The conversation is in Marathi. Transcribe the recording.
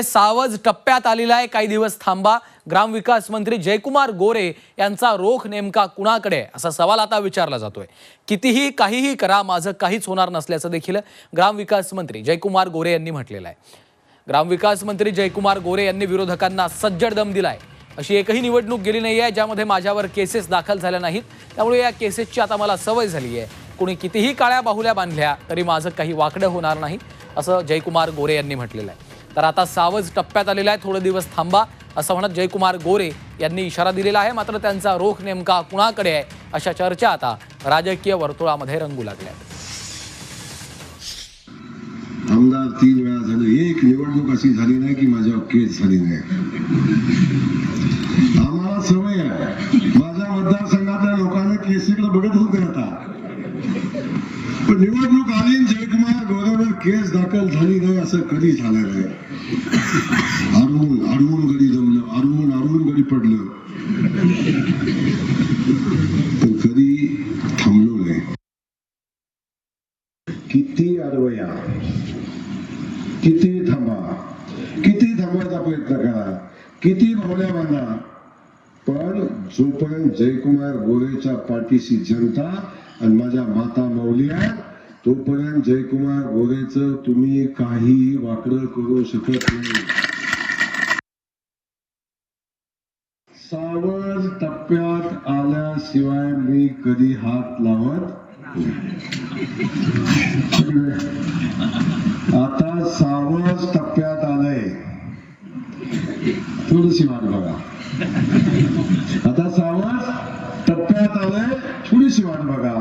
त्यामुळे सावज टप्प्यात आलेला आहे. काही दिवस थांबा. ग्रामविकास मंत्री जयकुमार गोरे यांचा रोख नेमका कुणाकडे असा सवाल आता विचारला जातोय. कितीही काहीही करा माझं काहीच होणार नसल्याचं देखील ग्रामविकास मंत्री जयकुमार गोरे यांनी म्हटलेलं आहे. ग्रामविकास मंत्री जयकुमार गोरे यांनी विरोधकांना सज्जड दम दिलाय. अशी एकही निवडणूक गेली नाही आहे ज्यामध्ये माझ्यावर केसेस दाखल झाल्या नाहीत. त्यामुळे या केसेसची आता मला सवय झाली आहे. कोणी कितीही काळ्या बाहुल्या बांधल्या तरी माझं काही वाकडं होणार नाही असं जयकुमार गोरे यांनी म्हटलेलं आहे. तर आता सावज टप्प्यात आलेला आहे. थोडे दिवस थांबा. असं म्हणत जयकुमार गोरे यांनी इशारा दिलेला आहे. मात्र त्यांचा रोख नेमका कुणाकडे आहे? अशा चर्चा आता राजकीय वर्तुळामध्ये रंगू लागल्या आमदार तीन वेळा झालं. एक निवडणूक अशी झाली नाही की माझ्यावर केस झाली नाही. आम्हाला सवय आहे. माझ्या मतदारसंघातल्या लोकांना केसीकडे बघत होते आता. पण निवडणूक आली केस दाखल झाली नाही असं कधी झालं नाही अडवून अडवून गडी जमलं. अडवून अडवून गडी पडलं. पण कधी थांबलो नाही. किती अडवया किती थांबा. किती थांबवायचा प्रयत्न करा. किती भावल्या बांधा पण जोपर्यंत जयकुमार गोरेच्या पाठीशी जनता आणि माझ्या माता मौली तोपर्यंत जयकुमार गोरेच तुम्ही काही वाकडं करू शकत नाही. सावध टप्प्यात आल्याशिवाय मी कधी हात लावत आता सावज टप्प्यात आलंय. थोडीशी वाट बघा. आता सावज टप्प्यात आलंय थोडीशी वाट बघा.